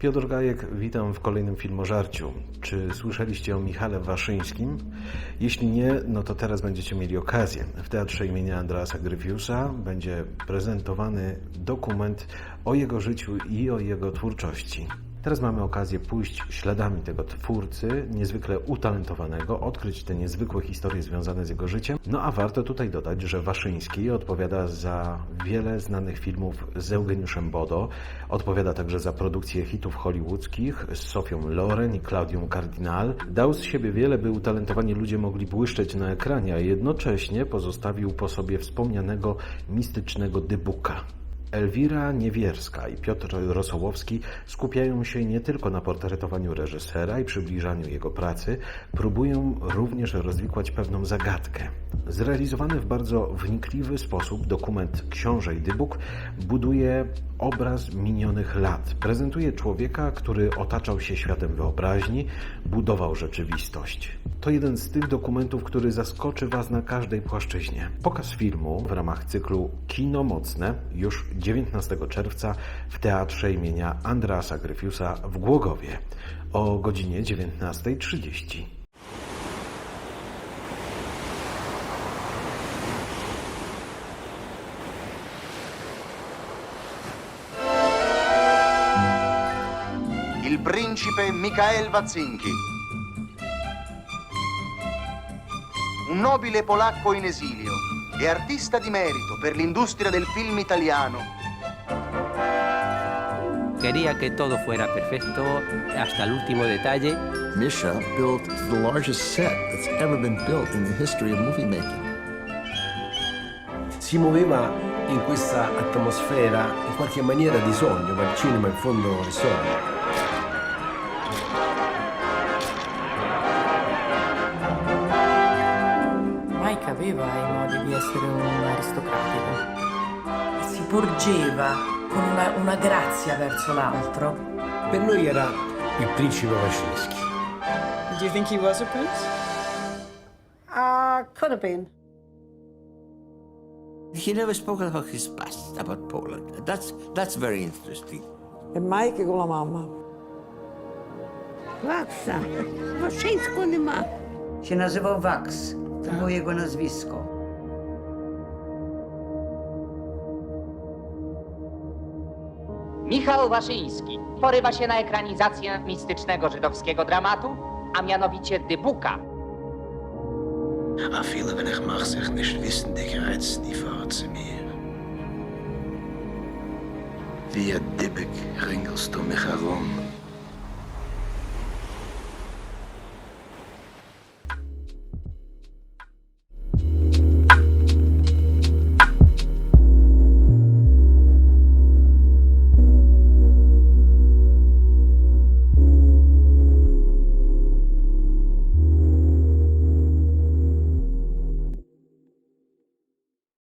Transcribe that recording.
Piotr Gajek, witam w kolejnym filmożarciu. Czy słyszeliście o Michale Waszyńskim? Jeśli nie, no to teraz będziecie mieli okazję. W Teatrze imienia Andrasa Gryfiusa będzie prezentowany dokument o jego życiu i o jego twórczości. Teraz mamy okazję pójść śladami tego twórcy, niezwykle utalentowanego, odkryć te niezwykłe historie związane z jego życiem. No a warto tutaj dodać, że Waszyński odpowiada za wiele znanych filmów z Eugeniuszem Bodo, odpowiada także za produkcję hitów hollywoodzkich z Sofią Loren i Claudią Cardinal. Dał z siebie wiele, by utalentowani ludzie mogli błyszczeć na ekranie, a jednocześnie pozostawił po sobie wspomnianego mistycznego dybuka. Elwira Niewierska i Piotr Rosołowski skupiają się nie tylko na portretowaniu reżysera i przybliżaniu jego pracy, próbują również rozwikłać pewną zagadkę. Zrealizowany w bardzo wnikliwy sposób dokument Książę i Dybuk buduje obraz minionych lat. Prezentuje człowieka, który otaczał się światem wyobraźni, budował rzeczywistość. To jeden z tych dokumentów, który zaskoczy Was na każdej płaszczyźnie. Pokaz filmu w ramach cyklu Kino Mocne już 19 czerwca w Teatrze imienia Andrasa Gryfiusa w Głogowie o godzinie 19.30. il principe Mikhail Wazinski. Un nobile polacco in esilio e artista di merito per l'industria del film italiano. Quería que todo fuera perfecto hasta el último detalle. Misha built the largest set that's ever been built in the history of movie making. si muoveva in questa atmosfera in qualche maniera di sogno, ma il cinema in fondo è sogno. Mike aveva i modi di essere un aristocratico. Si porgeva con una, una grazia verso l'altro. Per noi era il principe Waschiński. Do you think he was a prince? Uh, could have been. He never spoke about his past, about Poland. That's, that's very interesting. E Mike con la mamma. Nie ma. Się nazywał Wax. To było jego nazwisko. Michał Waszyński porywa się na ekranizację mistycznego żydowskiego dramatu, a mianowicie Dybuka. A viele, wenn ich mach sich nicht wissen, die gereizt die Fahrt zu mir. Wie ein Dibbeck ringelst du mich herum,